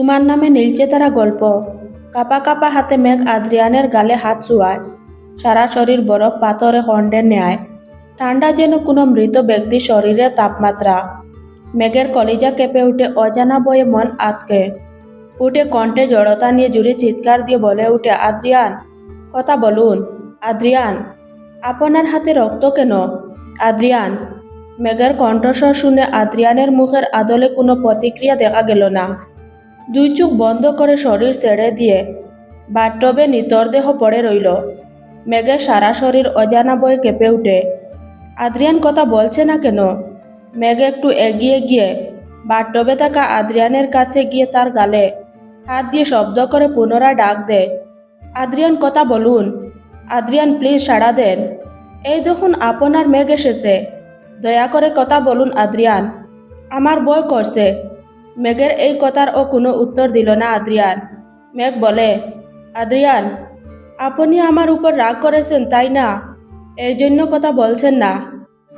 তোমার নামে নীলচে তারা গল্প। কাপা কাপা হাতে মেঘ আদ্রিয়ানের গালে হাত ছোঁয়ায় সারা শরীর বরফ পাথরে খণ্ডের ন্যায়। ঠান্ডা যেন কোনো মৃত ব্যক্তি শরীরের তাপমাত্রা মেঘের কলিজা কেঁপে উঠে অজানা বয়ে মন আতকে। উঠে কণ্ঠে জড়তা নিয়ে জুড়ে চিৎকার দিয়ে বলে উঠে আদ্রিয়ান কথা বলুন আদ্রিয়ান আপনার হাতে রক্ত কেন? আদ্রিয়ান মেঘের কণ্ঠস্বর শুনে আদ্রিয়ানের মুখের আদলে কোনো প্রতিক্রিয়া দেখা গেল না। দুই চোখ বন্ধ করে শরীর ছেড়ে দিয়ে বাথটবে নিতরদেহ পড়ে রইল। মেঘে সারা শরীর অজানা বয়ে কেঁপে উঠে। আদ্রিয়ান কথা বলছে না কেন? মেঘে একটু এগিয়ে গিয়ে বাথটবে থাকা আদ্রিয়ানের কাছে গিয়ে তার গালে হাত দিয়ে শব্দ করে পুনরায় ডাক দেয় আদ্রিয়ান কথা বলুন। আদ্রিয়ান প্লিজ সাড়া দেন। এই দেখুন, আপনার মেঘ এসেছে। দয়া করে কথা বলুন, আদ্রিয়ান। আমার বই করছে। মেঘের এই কথার ও কোনো উত্তর দিল না আদ্রিয়ান। মেঘ বলে, আদ্রিয়ান, আপনি আমার উপর রাগ করেছেন, তাই না? এই জন্য কথা বলছেন না।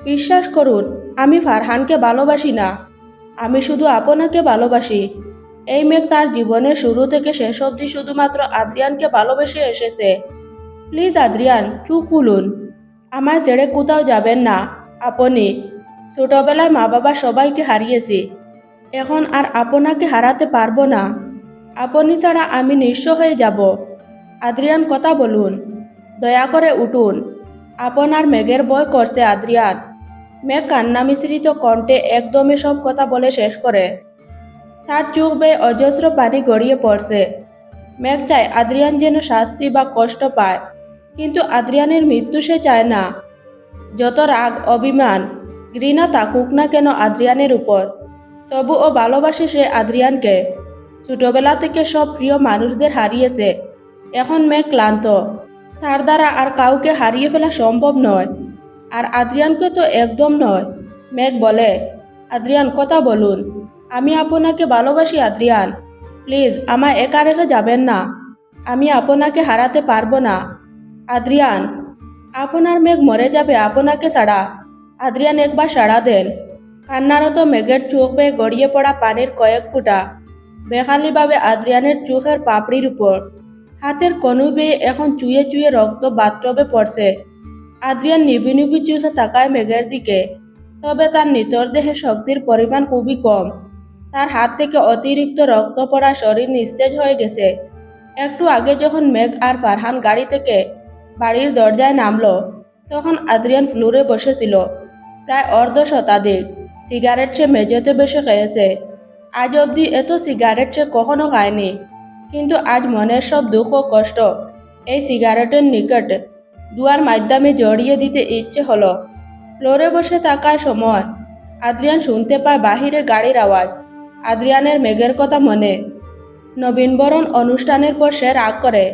বিশ্বাস করুন, আমি ফারহানকে ভালোবাসি না। আমি শুধু আপনাকে ভালোবাসি। এই মেঘ তার জীবনের শুরু থেকে শেষ অবধি শুধুমাত্র আদ্রিয়ানকে ভালোবেসে এসেছে। প্লিজ আদ্রিয়ান, চুপ খুলুন আমার ছেড়ে কোথাও যাবেন না। আপনি, ছোটবেলায় মা বাবা সবাইকে হারিয়েছি। এখন আর আপনাকে হারাতে পারব না। আপনি ছাড়া আমি নিঃস্ব হয়ে যাব। আদ্রিয়ান কথা বলুন। দয়া করে উঠুন। আপনার মেঘের বয় করছে আদ্রিয়ান। মেঘ কান্না মিশ্রিত কণ্ঠে একদমে সব কথা বলে শেষ করে। তার চোখ বেয়ে অজস্র পানি গড়িয়ে পড়ছে। মেঘ চায় আদ্রিয়ান যেন শাস্তি বা কষ্ট পায়, কিন্তু আদ্রিয়ানের মৃত্যু সে চায় না। যত রাগ, অভিমান, ঘৃণা তাকুক না কেন আদ্রিয়ানের উপর তবু ও ভালোবাসে সে আদ্রিয়ানকে। ছোটবেলা থেকে সব প্রিয় মানুষদের হারিয়েছে। এখন মেঘ ক্লান্ত। তার দ্বারা আর কাউকে হারিয়ে ফেলা সম্ভব নয়। আর আদ্রিয়ানকে তো একদম নয়। মেঘ বলে, আদ্রিয়ান, কথা বলুন। আমি আপনাকে ভালোবাসি, আদ্রিয়ান। প্লিজ আমার একা রেখে যাবেন না। আমি আপনাকে হারাতে পারব না। আদ্রিয়ান, আপনার মেঘ মরে যাবে আপনাকে ছাড়া। আদ্রিয়ান, একবার সাড়া দেন। কান্নারত মেঘের চোখ বেয়ে গড়িয়ে পড়া পানির কয়েক ফুটা। বেখালিভাবে আদ্রিয়ানের চোখের পাপড়ির উপর হাতের কনু বেয়ে এখন চুয়ে চুয়ে রক্ত বাথটবে পড়ছে আদ্রিয়ান নিবি নিবি চোখে তাকায় মেঘের দিকে। তবে তার নিতর দেহে শক্তির পরিমাণ খুবই কম। তার হাত থেকে অতিরিক্ত রক্ত পড়া শরীর নিস্তেজ হয়ে গেছে। একটু আগে যখন মেঘ আর ফারহান গাড়ি থেকে বাড়ির দরজায় নামলো, তখন আদ্রিয়ান ফ্লোরে বসেছিল। প্রায় অর্ধ শতাধিক। সিগারেট সে মেঝেতে বসে খেয়েছে আজ অবধি এত সিগারেট সে কখনো খায়নি কিন্তু আজ মনের সব দুঃখ কষ্ট। এই সিগারেটের নিকট দুয়ার মাধ্যমে জড়িয়ে দিতে ইচ্ছে হলো। ফ্লোরে বসে থাকার সময় আদ্রিয়ান শুনতে পায় বাহিরে গাড়ির আওয়াজ আদ্রিয়ানের মেঘের কথা মনে। নবীনবরণ অনুষ্ঠানের পর সে রাগ করে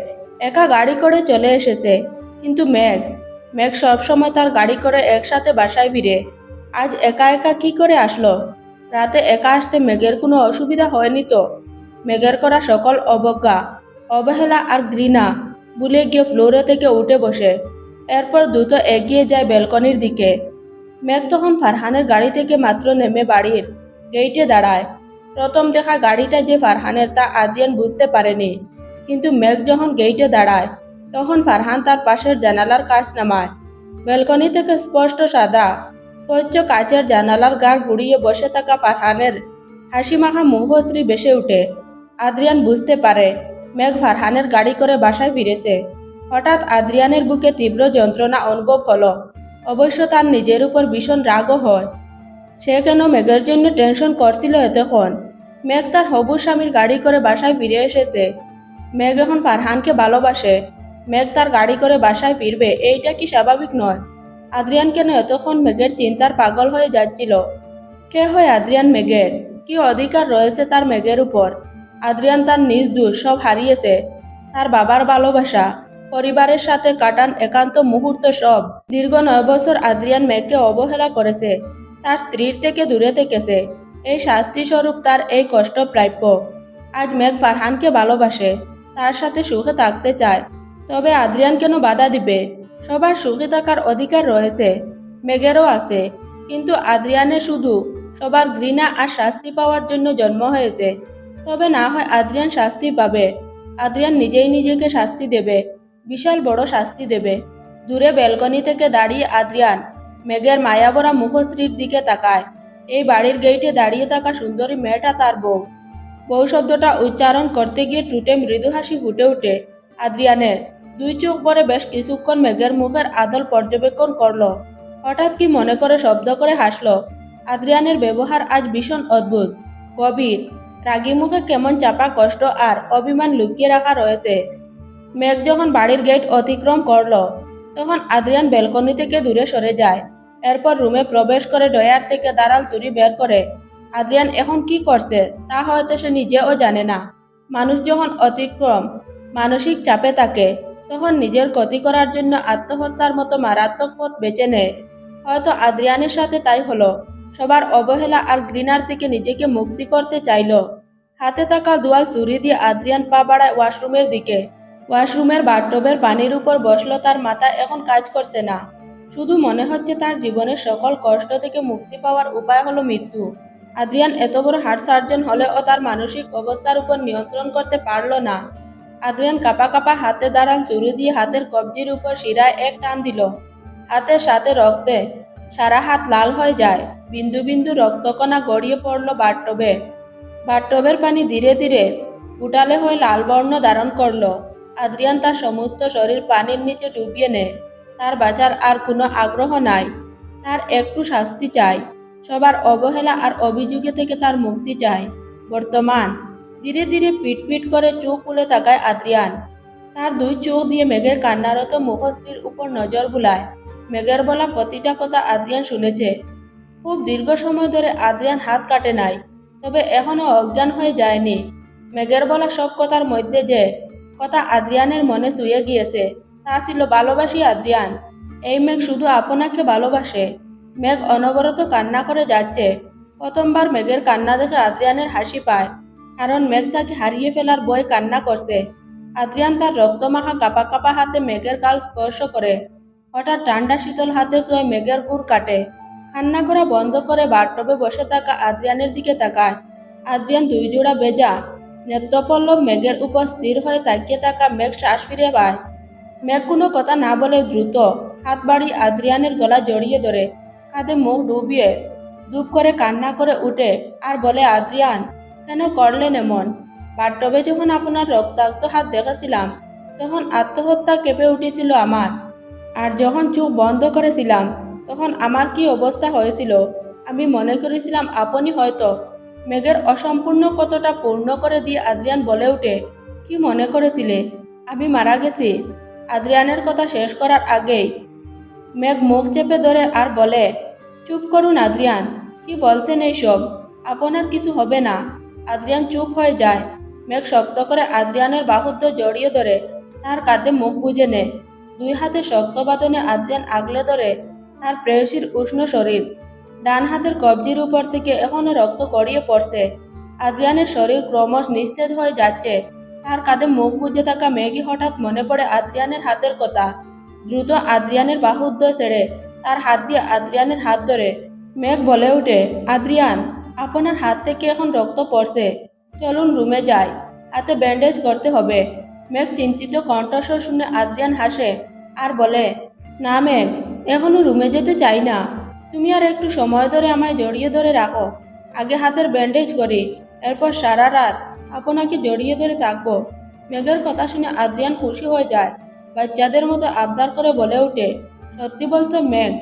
একা গাড়ি করে চলে এসেছে। কিন্তু মেঘ মেঘ সবসময় তার গাড়ি করে একসাথে বাসায় ফিরে আজ একা একা কি করে আসলো? রাতে একা আসতে মেঘের কোনো অসুবিধা হয়নি তো? মেঘের করা সকল অবজ্ঞা, অবহেলা আর ঘৃণা ভুলে গিয়ে ফ্লোরে থেকে উঠে বসে। এরপর দ্রুত এগিয়ে যায় ব্যালকনির দিকে। মেঘ তখন ফারহানের গাড়ি থেকে মাত্র নেমে বাড়ির গেইটে দাঁড়ায়। প্রথম দেখা গাড়িটা যে ফারহানের তা আদ্রিয়ান বুঝতে পারেনি। কিন্তু মেঘ যখন গেইটে দাঁড়ায়, তখন ফারহান তার পাশের জানালার কাজ নামায়। ব্যালকনি থেকে স্পষ্ট সাদা স্পচ্ছ কাচের জানালার গাড় গুড়িয়ে বসে থাকা ফারহানের হাসি মাখা মুখশ্রী বেসে উঠে। আদ্রিয়ান বুঝতে পারে, মেঘ ফারহানের গাড়ি করে বাসায় ফিরেছে। হঠাৎ আদ্রিয়ানের বুকে তীব্র যন্ত্রণা অনুভব হলো। অবশ্য তার নিজের উপর ভীষণ রাগও হয়। সে কেন মেঘের জন্য টেনশন করছিল এতক্ষণ? মেঘ তার হবু স্বামীর গাড়ি করে বাসায় ফিরে এসেছে। মেঘ এখন ফারহানকে ভালোবাসে। মেঘ তার গাড়ি করে বাসায় ফিরবে, এইটা কি স্বাভাবিক নয়? আদ্রিয়ান কেন এতক্ষণ মেঘের চিন্তার পাগল হয়ে যাচ্ছিল? কে হয় আদ্রিয়ান মেঘের? কি অধিকার রয়েছে তার মেঘের উপর আদ্রিয়ান তার নিজ দোষ সব হারিয়েছে তার বাবার ভালোবাসা পরিবারের সাথে কাটান একান্ত মুহূর্ত সব। দীর্ঘ নয় বছর আদ্রিয়ান মেঘকে অবহেলা করেছে তার স্ত্রীর থেকে দূরে থেকেছে। এই শাস্তি স্বরূপ তার এই কষ্ট প্রাপ্য আজ মেঘ ফারহানকে ভালোবাসে। তার সাথে সুখে থাকতে চায়। তবে আদ্রিয়ান কেন বাধা দিবে? সবার সুখে থাকার অধিকার রয়েছে, মেঘেরও আছে। কিন্তু আদ্রিয়ানে শুধু সবার ঘৃণা আর শাস্তি পাওয়ার জন্য জন্ম হয়েছে। তবে না হয় আদ্রিয়ান শাস্তি পাবে। আদ্রিয়ান নিজেই নিজেকে শাস্তি দেবে, বিশাল বড় শাস্তি দেবে। দূরে ব্যালকনি থেকে দাঁড়িয়ে আদ্রিয়ান মেঘের মায়াবরা মুখশ্রীর দিকে তাকায়। এই বাড়ির গেইটে দাঁড়িয়ে থাকা সুন্দরী মেয়েটা তার বউ। বউ শব্দটা উচ্চারণ করতে গিয়ে টুটে মৃদু হাসি ফুটে ওঠে আদ্রিয়ানের। দুই চোখ পরে বেশ কিছুক্ষণ মেঘের মুখের আদল পর্যবেক্ষণ করল। হঠাৎ কি মনে করে শব্দ করে হাসল। আদ্রিয়ানের ব্যবহার আজ ভীষণ অদ্ভুত, গভীর। রাগি মুখে কেমন চাপা কষ্ট আর অভিমান লুকিয়ে রাখা রয়েছে। মেঘ যখন বাড়ির গেট অতিক্রম করল, তখন আদ্রিয়ান ব্যালকনি থেকে দূরে সরে যায়। এরপর রুমে প্রবেশ করে ডয়ার থেকে দাঁড়াল চুরি বের করে। আদ্রিয়ান এখন কি করছে, তা হয়তো সে নিজেও জানে না। মানুষ যখন অতিক্রম, মানসিক চাপে থাকে। তখন নিজের ক্ষতি করার জন্য আত্মহত্যার মতো মারাত্মক পথ বেছে নেয় হয়তো আদ্রিয়ানের সাথে তাই হলো। সবার অবহেলা আর গ্রিনার থেকে নিজেকে মুক্তি করতে চাইল। হাতে থাকা দুয়াল চুরি দিয়ে আদ্রিয়ান পা বাড়ায় ওয়াশরুমের দিকে। ওয়াশরুমের বাথটবের পানির উপর বসল তার মাথা এখন কাজ করছে না। শুধু মনে হচ্ছে তার জীবনের সকল কষ্ট থেকে মুক্তি পাওয়ার উপায় হলো মৃত্যু। আদ্রিয়ান এত বড় হার্ট সার্জন হলেও তার মানসিক অবস্থার উপর নিয়ন্ত্রণ করতে পারল না। আদ্রিয়ান কাপা কাপা হাতে দাঁড়ান চুরি দিয়ে হাতের কবজির উপর শিরায় এক টান দিল। হাতের সাথে রক্তে সারা হাত লাল হয়ে যায়। বিন্দু বিন্দু রক্তকণা গড়িয়ে পড়ল বাথটবে বাথটবের পানি ধীরে ধীরে উটালে হয়ে লাল বর্ণ ধারণ করল। আদ্রিয়ান তার সমস্ত শরীর পানির নিচে ডুবিয়ে নেয় তার বাঁচার আর কোনো আগ্রহ নাই। তার একটু শাস্তি চাই। সবার অবহেলা আর অভিযোগে থেকে তার মুক্তি চাই। বর্তমান ধীরে ধীরে পিট পিট করে চোখ খুলে তাকায় আদ্রিয়ান। তার দুই চোখ দিয়ে মেঘের কান্নারত মুখশ্রীর উপর নজর বুলায়। মেঘের বলা প্রতিটা কথা আদ্রিয়ান শুনেছে। খুব দীর্ঘ সময় ধরে আদ্রিয়ান হাত কাটে নাই, তবে এখনও অজ্ঞান হয়ে যায়নি। মেঘের বলা সব কথার মধ্যে যে কথা আদ্রিয়ানের মনে শুয়ে গিয়েছে, তা ছিল ভালোবাসি আদ্রিয়ান। এই মেঘ শুধু আপনাকে ভালোবাসে। মেঘ অনবরত কান্না করে যাচ্ছে। প্রথমবার মেঘের কান্না দেখে আদ্রিয়ানের হাসি পায়। কারণ মেঘ তাকে হারিয়ে ফেলার বই কান্না করছে আদ্রিয়ান তার রক্তমাখা কাপা কাপা হাতে মেঘের গাল স্পর্শ করে হঠাৎ ঠান্ডা শীতল হাতে শোয় মেঘের গুড় কাটে। কান্না করা বন্ধ করে বাথটবে বসে থাকা আদ্রিয়ানের দিকে তাকায়। আদ্রিয়ান দুই জোড়া বেজা। নেত্রপল্লব মেঘের উপর স্থির হয়ে তাকিয়ে থাকা মেঘ শ্বাস ফিরে পায়। মেঘ কোনো কথা না বলে দ্রুত হাত বাড়ি আদ্রিয়ানের গলা জড়িয়ে ধরে কাঁধে মুখ ডুবিয়ে দুপ করে কান্না করে উঠে। আর বলে আদ্রিয়ান কেন করলেন এমন বাথটবে যখন আপনার রক্তাক্ত হাত দেখেছিলাম, তখন আত্মহত্যা কেঁপে উঠেছিল আমার আর যখন চোখ বন্ধ করেছিলাম তখন আমার কি অবস্থা হয়েছিল আমি মনে করেছিলাম আপনি হয়তো মেঘের অসম্পূর্ণ কতটা পূর্ণ করে দিয়ে আদ্রিয়ান বলে ওঠে কি মনে করেছিলে আমি মারা গেছি। আদ্রিয়ানের কথা শেষ করার আগেই মেঘ মুখ চেপে ধরে আর বলে, চুপ করুন আদ্রিয়ান কি বলছেন এইসব? আপনার কিছু হবে না। আদ্রিয়ান চুপ হয়ে যায়। মেঘ শক্ত করে আদ্রিয়ানের বাহুদ্য জড়িয়ে ধরে। তার কাঁধে মুখ গুজে নেয় দুই হাতে শক্ত বাদনে আদ্রিয়ান আগলে ধরে তার প্রেয়সীর উষ্ণ শরীর। ডান হাতের কবজির উপর থেকে এখনও রক্ত গড়িয়ে পড়ছে। আদ্রিয়ানের শরীর ক্রমশ নিস্তেজ হয়ে যাচ্ছে। তার কাঁধে মুখ গুজে থাকা মেঘি হঠাৎ মনে পড়ে আদ্রিয়ানের হাতের কথা। দ্রুত আদ্রিয়ানের বাহুদ্বয় ছেড়ে তার হাত দিয়ে আদ্রিয়ানের হাত ধরে। মেঘ বলে ওঠে আদ্রিয়ান! আপনার হাত থেকে এখন রক্ত পড়ছে চলুন রুমে যাই হাতে ব্যান্ডেজ করতে হবে। মেঘ চিন্তিত কণ্ঠস্বর শুনে আদ্রিয়ান হাসে। আর বলে, না মেঘ, এখনও রুমে যেতে চাই না। তুমি আর একটু সময় ধরে আমায় জড়িয়ে ধরে রাখো আগে হাতের ব্যান্ডেজ করি এরপর সারা রাত আপনাকে জড়িয়ে ধরে থাকব। মেঘের কথা শুনে আদ্রিয়ান খুশি হয়ে যায়। বাচ্চাদের মতো আবদার করে বলে ওঠে, সত্যি বলছো মেঘ,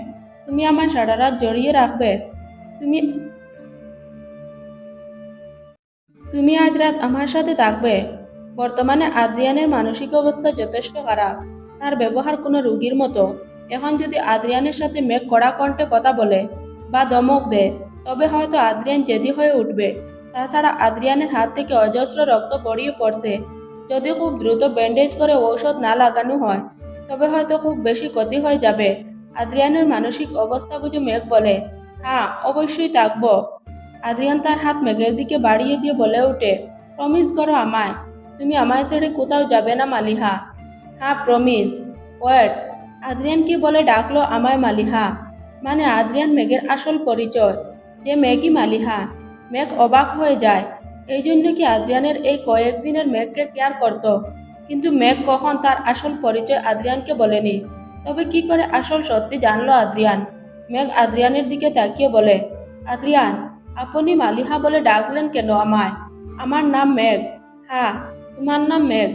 তুমি আমায় সারা রাত জড়িয়ে রাখবে। তুমি তুমি আজ রাত আমার সাথে থাকবে। বর্তমানে আদ্রিয়ানের মানসিক অবস্থা যথেষ্ট খারাপ। তার ব্যবহার কোনো রুগীর মতো। এখন যদি আদ্রিয়ানের সাথে মেঘ কড়া কণ্ঠে কথা বলে বা দমক দেয়, তবে হয়তো আদ্রিয়ান জেদি হয়ে উঠবে। তাছাড়া আদ্রিয়ানের হাত থেকে অজস্র রক্ত পড়িয়ে পড়ছে। যদি খুব দ্রুত ব্যান্ডেজ করে ঔষধ না লাগানো হয়, তবে হয়তো খুব বেশি ক্ষতি হয়ে যাবে। আদ্রিয়ানের মানসিক অবস্থা বুঝে মেঘ বলে হ্যাঁ অবশ্যই থাকব। আদ্রিয়ান তার হাত মেঘের দিকে বাড়িয়ে দিয়ে বলে ওঠে প্রমিস করো আমায়, তুমি আমায় ছেড়ে কোথাও যাবে না মালিহা। হ্যাঁ প্রমিস ওয়েট। আদ্রিয়ানকে বলে ডাকলো আমায় মালিহা। মানে আদ্রিয়ান মেঘের আসল পরিচয়, যে মেঘই মালিহা। মেঘ অবাক হয়ে যায়, এই জন্য কি আদ্রিয়ানের এই কয়েকদিনের মেঘকে কেয়ার করত? কিন্তু মেঘ কখন তার আসল পরিচয় আদ্রিয়ানকে বলেনি। তবে কি করে আসল সত্যি জানলো আদ্রিয়ান? মেঘ আদ্রিয়ানের দিকে তাকিয়ে বলে, আদ্রিয়ান আপনি মালিহা বলে ডাকলেন কেন আমায় আমার নাম মেঘ। হ্যাঁ তোমার নাম মেঘ।